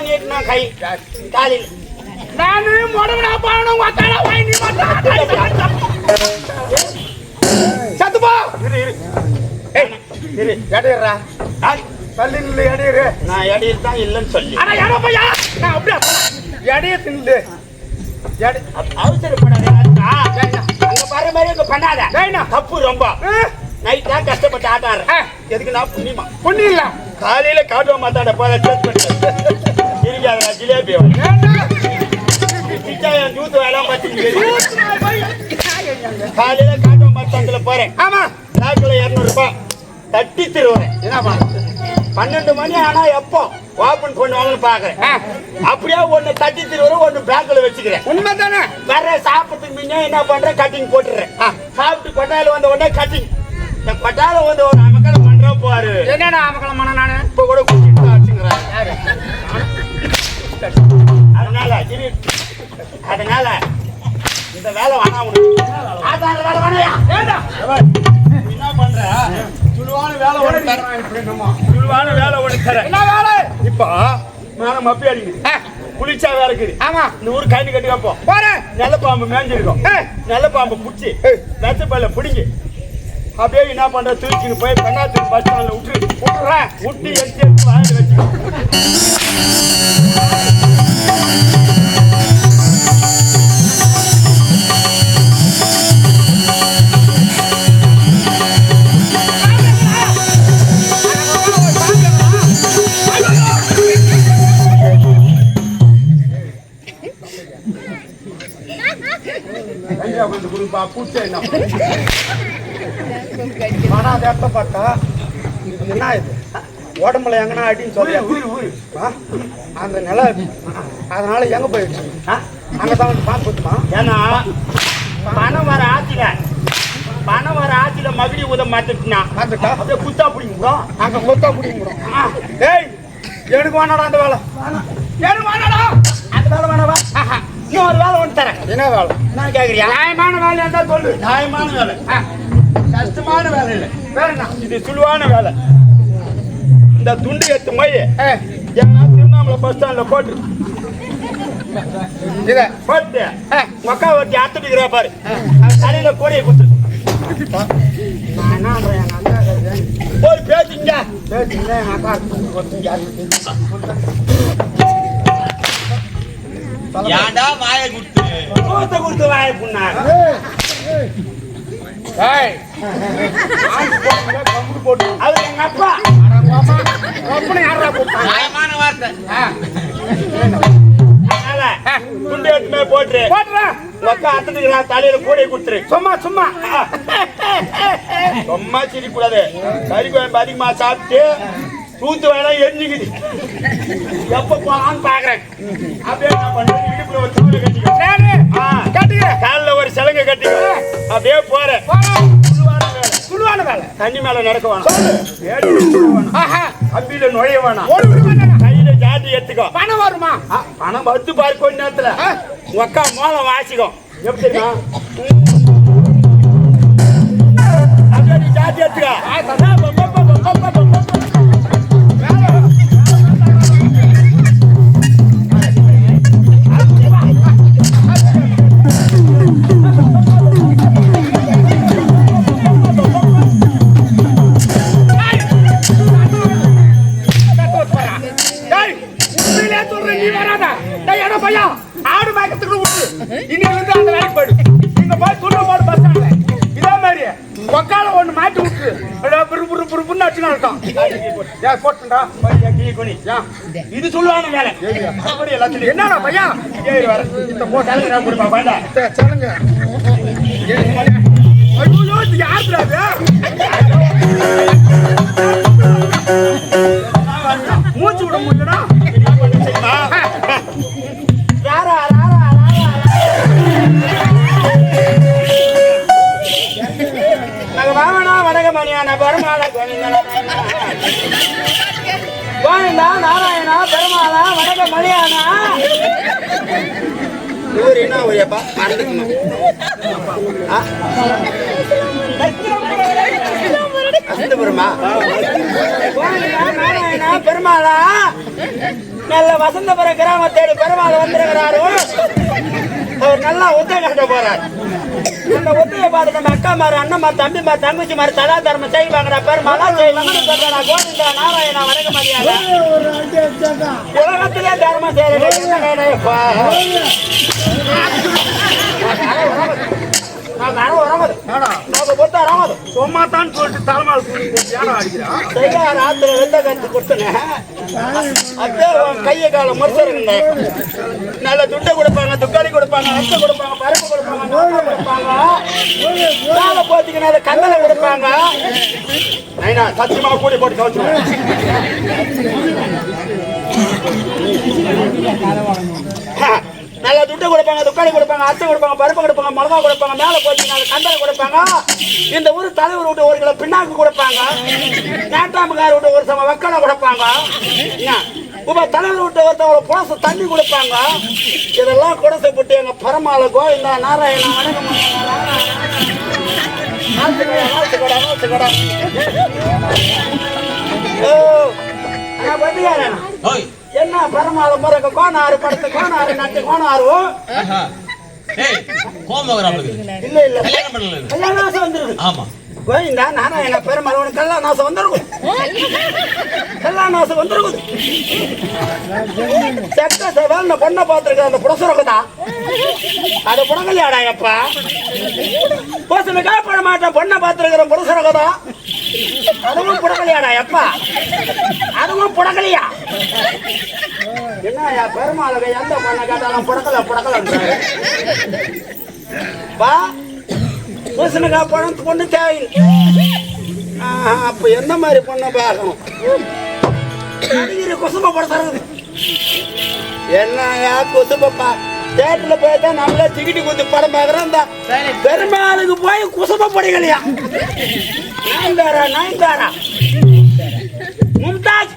தான் நீட்டினா கை? காலையில் நானு முடவனா பாவனும் ஒத்தாளா வாங்கி நீ சத்துப்பா இரு இரு. ஏய் இரு எடையறா. ஆ, தள்ளி நில்லு எடையறு. நான் இடையில் தான் இல்லைன்னு சொல்லி. அட யாரோ பையா நான் அப்படியே எடைய தின்னு. எடை. அவ- அவசரப்படாத அங்க பாரு மாதிரி இங்க பண்ணாத. டேய்ண்ணா. தப்பு ரொம்ப. நைட் தான் கஷ்டப்பட்டு ஆட்டாடுறேன். ஆ. எதுக்கு நான் புண்ணியமா பொண்ணு இல்ல காலையில காட்டுவ மாத்தாட போத சேஸ் காலையில காட்டுவ மாத்தாண்டில் போறேன். ஆமா. லாக்கில் இரநூறுபா. தட்டி திருவுறேன் என்னப்பா பன்னெண்டு மணி ஆனா எப்போ ஓபன் பண்ணுவாங்கன்னு பாக்குறேன். அப்படியே ஒண்ணு தட்டி திருவுறேன் ஒண்ணு பேங்க்ல வச்சுக்கிறேன். உண்மை தானே வர சாப்பிட்டதுக்கு முன்னே என்ன பண்றேன்? கட்டிங் போட்டுறேன். சாப்பிட்டு கொட்டாயில வந்த உடனே கட்டிங் இந்த கொட்டாயில வந்து ஒரு அமக்கல பண்ற போரு. என்னடா அமக்கலம் பண்ண நானு? இப்ப கூட குடிச்சிட்டு தான் வச்சுக்கிறேன் அதனால. அதனால இந்த வேலை வேணாம் உனக்கு ஆதார வேலை வேணையா ஏண்டா? என்ன பண்ற? சுழுவான வேலை ஒண்ணு தரேன். சுழுவான வேலை ஒண்ணு தரேன். என்ன வேலை? இப்போ மேல மப்பி அடிக்குது. குளிச்சா வேலை இருக்குது. ஆமா. இந்த ஊர் கைது கட்டி வைப்போம். போறேன். நல்ல பாம்பு மேஞ்சிருக்கும். நல்ல பாம்பு பிடிச்சி. வெச்ச பல்ல பிடிங்கி அப்படியே என்ன பண்ற? தூக்கின்னு போய் பெண்ணாத்து பஸ் ஸ்டாண்ட்ல விட்டு விட்டுறேன். விட்டு எடுத்து எடுத்து வாயில வச்சு கொடுப்பா பூச்சை என்ன ஆனா அதை எப்ப பார்த்தா என்ன இது உடம்புல எங்கன்னா அடின்னு ஆ? அந்த நிலை அதனால எங்க போயிடுச்சு? அங்கதான் வந்து குத்துமா ஏன்னா பணம் வர ஆத்தில பணம் வர ஆத்தில மகிழி உத மாத்திட்டுனா பார்த்துட்டா அப்படியே குத்தா பிடிக்கும் அங்க கொத்தா பிடிங்கிடும் ஏய் எனக்கு வேணாடா அந்த வேலை எனக்கு வேணாடா அந்த வேலை வேணவா இன்னொரு வேலை ஒன்று தரேன். என்ன வேலை? நான் கேக்குறியா? நியாயமான வேலையா இருந்தா சொல்லு. நியாயமான வேலை. கஷ்டமான வேலை இல்லை. என்ன? இது சுழுவான வேலை. இந்த துண்டு எடுத்து ஏய், ஏன்னா திருவண்ணாமலை பஸ் ஸ்டாண்ட்ல போட்டு. இத. போட்டு. மக்கா வட்டி அத்துட்டுக்கிறா பாரு. தலையில கோடையை கேக்குது. போய் பேசிங்க பேசிட்டு ஏன்டா வாயை குடுத்து? கூத்த கொடுத்து வாய புண்ணாங்க ஏய். அவர் எங்க அப்பா? அப்படி யாரா கூப்பிட்டாங்க? நியாயமான வார்த்தை. ஆ, அதனால துண்டு எடுத்துமே போட்டுரு. போட்டுறேன் மக்கா அத்துட்டுக்கிறா தலையில கோடையை கொடுத்துரு. சும்மா சும்மா. சும்மா சிரிக்கூடாது. கறி குழம்பு அதிகமா சாப்பிட்டு தூத்து வேலை எரிஞ்சுக்குது. எப்ப போலான்னு பாக்குறேன். அப்படியே நான் பண்றேன் இடுப்புல ஒரு சூழலை கட்டிக்க சரி ஆ, கட்டிக்கிறேன். கால்ல ஒரு சிலங்க கட்டிக்க அப்படியே போறேன். சுழுவான வேலை. தண்ணி மேல நடக்க வேணாம். அப்பில நுழைய வேணாம். கையில ஜாதி எடுத்துக்கோ பணம் வருமா? பணம் பத்து பாரு கொஞ்ச நேரத்துல. உக்கா மோளம் வாசிக்கும் எப்படி அப்படியே ஜாதி எடுத்துக்கோ இது சொல்லுவான வேலை. என்னடா பையா? சொல்லுங்க. ஐயோ மணியானா ஊர் என்ன ஊரியப்பா மறந்துக்கணும் வசந்தபுரமா பெருமாளா? நல்ல வசந்தபுரம் கிராம தேடி பெருமாள் வந்திருக்கிறாரு. அவர் நல்லா ஒத்தை கட்ட போறார். அந்த ஒத்தையை பார்த்து நம்ம அக்கா மாரு அண்ணன் மாரு தம்பி மாரு தங்கச்சி மாரு தலா தர்மம் செய்வாங்கடா பெருமாளா செய்வாங்கன்னு சொல்றா கோவிந்தா நாராயணா வணக்க மரியாதை. உலகத்திலே தர்மம் செய்யறப்பா சும்மா தான் சொல்லிட்டு தலைமால் ராத்திரி வெந்த கருத்து கொடுத்தனே. கையை கால முறைச்சிருங்க. நல்ல துட்டை கொடுப்பாங்க கொடுப்பாங்க அட்டை கொடுப்பாங்க பருப்பு கொடுப்பாங்க நோம்பு கொடுப்பாங்க. வேலை போத்திக்கு நல்ல கந்தலை கொடுப்பாங்க. ஐயா சத்தியமா கூடி போட்டு கவச்சுருவேன் நல்லா துட்டை கொடுப்பாங்க துக்காளி கொடுப்பாங்க அட்டை கொடுப்பாங்க பருப்பு கொடுப்பாங்க மிளகா கொடுப்பாங்க மேலே போச்சு நல்ல கந்தலை கொடுப்பாங்க. இந்த ஊர் தலைவர் விட்டு ஒரு கிலோ பின்னாக்கு கொடுப்பாங்க. நாட்டாமக்கார விட்டு ஒரு சம வக்கலை கொடுப்பாங்க. என்ன? தலைவர் விட்டு ஒருத்தவங்களை புலச தண்ணி கொடுப்பாங்க. இதெல்லாம் குடசை போட்டு எங்க பரமாளுக்கோ இந்த நாராயணா வணக்கம் ஓ, நான் என்ன பரமால முறக்க கோனாறு படுத்து கோணாறு நட்டு கோணாறு? அவளுக்கு இல்ல இல்ல. கல்யாணம் பண்ணல கல்யாண ஆசை வந்துருக்கு ஆமா. கோவிந்தா நாராயண பெருமாள் உனக்கு கல்யாண ஆசை வந்திருக்கும். கல்யாண ஆசை வந்திருக்குது செக்க செவல் பொண்ணை பார்த்துருக்க அந்த புடசுரக்குதா அது புடங்கலையாடா எப்பா கோசன காப்பட மாட்டேன். பொண்ணை பார்த்துருக்கிற புடசுரக்குதா அதுவும் புடங்கலையாடா எப்பா அதுவும் புடங்கலையா? என்னய்யா பெருமாளுக்கு எந்த பொண்ணை கேட்டாலும் புடக்கல புடக்கலன்றாரு. பா பூசணிக்கா பழம் பொண்ணு ஆஹா, அப்ப எந்த மாதிரி பொண்ணை பார்க்கணும்? குசும்ப படுத்துறது என்னயா குசும்பப்பா? தேட்டர்ல போய் தான் நம்மளே டிக்கெட்டு கொடுத்து படம் பார்க்கறோம் இந்த. பெருமாளுக்கு போய் குசும்ப படிக்கலையா நயன்தாரா நயன்தாரா? மும்தாஜ்.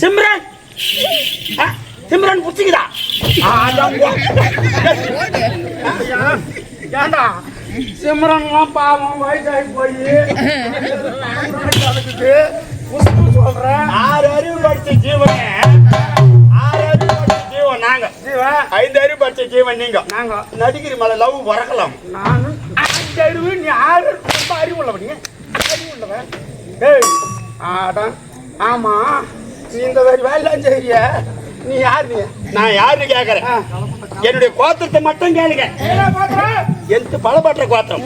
சிம்ரன். ஆ, சிம்ரன் புடிச்சுக்குதா ஏண்டா? சிம்ரன்லாம் பாவம் வயசாகி போய். உசுப்பு சொல்றேன். ஆறு அறிவு படிச்ச ஜீவன். ஆறு அறிவு படிச்ச ஜீவன் நாங்க. ஜீவன் ஐந்து அறிவு படிச்ச ஜீவன் நீங்க. நாங்க. நடிகிரி மலை லவ் வரக்கலாம் நானும் அஞ்சு அறிவு நீ ஆறு ரொம்ப அறிவு உள்ளவன் நீ. அறிவு உள்ளவன். ஏய் ஆடா ஆமா நீ இந்த மாதிரி வேலைலாம் செய்ய நீ யார் நான் யாருன்னு கேக்குறேன். என்னுடைய கோத்திரத்தை மட்டும் கேளுங்க. எந்த பலப்பற்ற கோத்திரம்?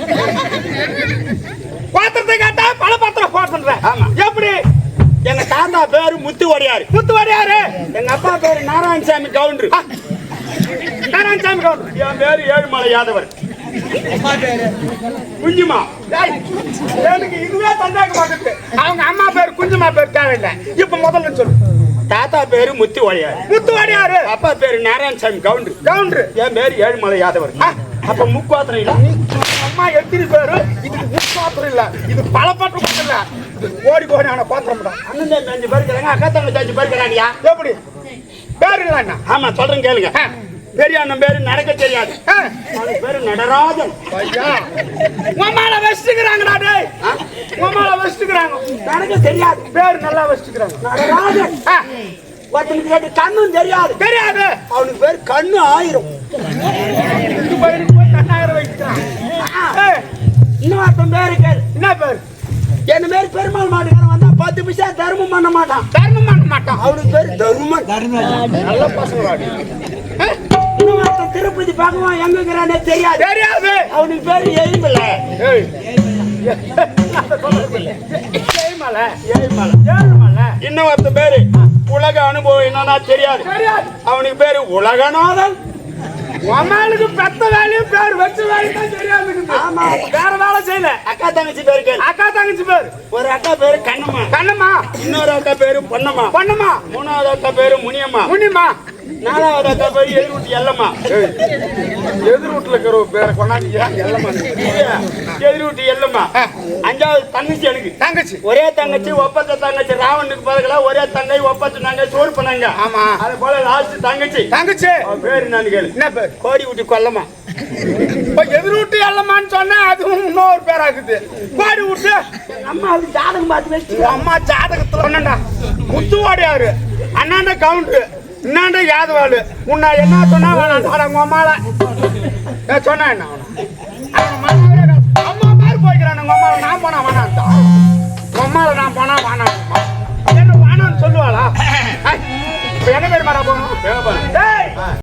பாத்திரத்தை கேட்டா பல பாத்திரம் பாத்திர ஆமா. எப்படி? எங்க தாத்தா பேரு முத்து வடியாரு முத்துவாடி யாரு எங்க அப்பா பேரு நாராயணசாமி கவுண்டர். நாராயணசாமி கவுண்டர். என் பேரு ஏழுமலை யாதவர் குஞ்சுமா. டேய், எனக்கு இதுவே மாட்டுது அவங்க அம்மா பேர் குஞ்சுமா பேர் தேவையில்லை. இப்ப முதல்ல சொல்லு. தாத்தா பேரு முத்து வடியாரு முத்துவாடி யாரு அப்பா பேரு நாராயணசாமி கவுண்டர். கவுண்டர். என் பேரு ஏழுமலை யாதவர். அப்ப முக்கோத்திரம் இல்ல. அம்மா எத்தனை பேரு இதுக்கு ஒரு பாத்திரம் இல்ல. இது பல பாத்திரம் இல்ல இது கோடி கோடியான பாத்திரம் தான். அண்ணன் அஞ்சு பேர் இருக்கிறாங்க அக்கா தங்கச்சி அஞ்சு பேர் இருக்கிறாங்கயா எப்படி? பேர் இல்ல என்ன? ஆமா சொல்றேன் கேளுங்க. பெரிய அண்ணன் பேரு நடக்க தெரியாது. பேரு நடராஜன். ஐயா. உன் மேல வச்சுக்கிறாங்கடா டேய். ஆ? நடக்க தெரியாது. பேர் நல்லா வச்சுக்கிறாங்க. நடராஜன் ஒருத்தனுக்கு கேட்டு கண்ணும் தெரியாது. தெரியாது. அவனுக்கு பேர் கண்ணு ஆயிரம். கண்ணாயிரம் வைக்கிறான். இன்னொருத்தன் பேரு கேளு. என்ன பேர்? என்ன பேரு பெருமாள் மாட்டுக்காரன் வந்தா பத்து பைசா தர்மம் பண்ண மாட்டான். தர்மம் பண்ண மாட்டான். அவனுக்கு பேரு தர்மன். நல்ல பசங்க இன்னொருத்தன் திருப்பதி பகவான் எங்க இருக்கிறானே தெரியாது. தெரியாது. அவனுக்கு பேரு எலும்பில்ல ஏழுமலை இன்னொருத்தன் பேரு. உலக அனுபவம் என்னன்னா தெரியாது. அவனுக்கு பேரு உலகநாதன். உமாளுக்கு பெத்த வேலையும் பேர் வச்ச வேலையும் தெரியாது. ஆமா. வேற வேலை செய்யல. அக்கா தங்கச்சி பேரு அக்கா தங்கச்சி பேர். ஒரு அக்கா பேரு கண்ணம்மா. கண்ணம்மா. இன்னொரு அக்கா பேரு பொன்னம்மா. பொண்ணுமா மூணாவது அக்கா பேரு முனியம்மா. முனிமா நாலாவது அக்கா பேரு எதிர்வுட்டி எல்லம்மா. எதிர் வீட்டுல இருக்கிற பேரை கொண்டாந்து எல்லம்மா? எதிர்வுட்டி எல்லம்மா. அஞ்சாவது தங்கச்சி எனக்கு. தங்கச்சி. ஒரே தங்கச்சி ஒப்பத்த தங்கச்சி. ராவனுக்கு பதிலா ஒரே தங்கை ஒப்பத்த தங்கை சோறு பண்ணாங்க. ஆமா. அது போல லாஸ்ட் தங்கச்சி. தங்கச்சி. பேரு என்னன்னு கேளு. என்ன பேர்? கோடி விட்டு கொல்லமா இப்ப எதிர் விட்டு எல்லம்மான்னு சொன்னேன் அதுவும் இன்னொரு பேராக்குது கோடி விட்டு அம்மா அது ஜாதகம் பார்த்து வச்சு அம்மா ஜாதகத்துல சொன்னேன்டா. முத்து வாடியாரு அண்ணாண்ட கவுண்டரு இன்னாண்ட யாதவாளு? உன்னை என்ன சொன்னா? வேணாம் உங்க அம்மால. ஏன் சொன்னா என்ன அம்மா பாரு போய்க்கிறான். உங்க அம்மாவை நான் போனா வேணான்டா உங்க அம்மாவை நான் போனா வேணாம் என்ன வேணாம்னு சொல்லுவாளா? என்ன பேர் மாறா போகணும்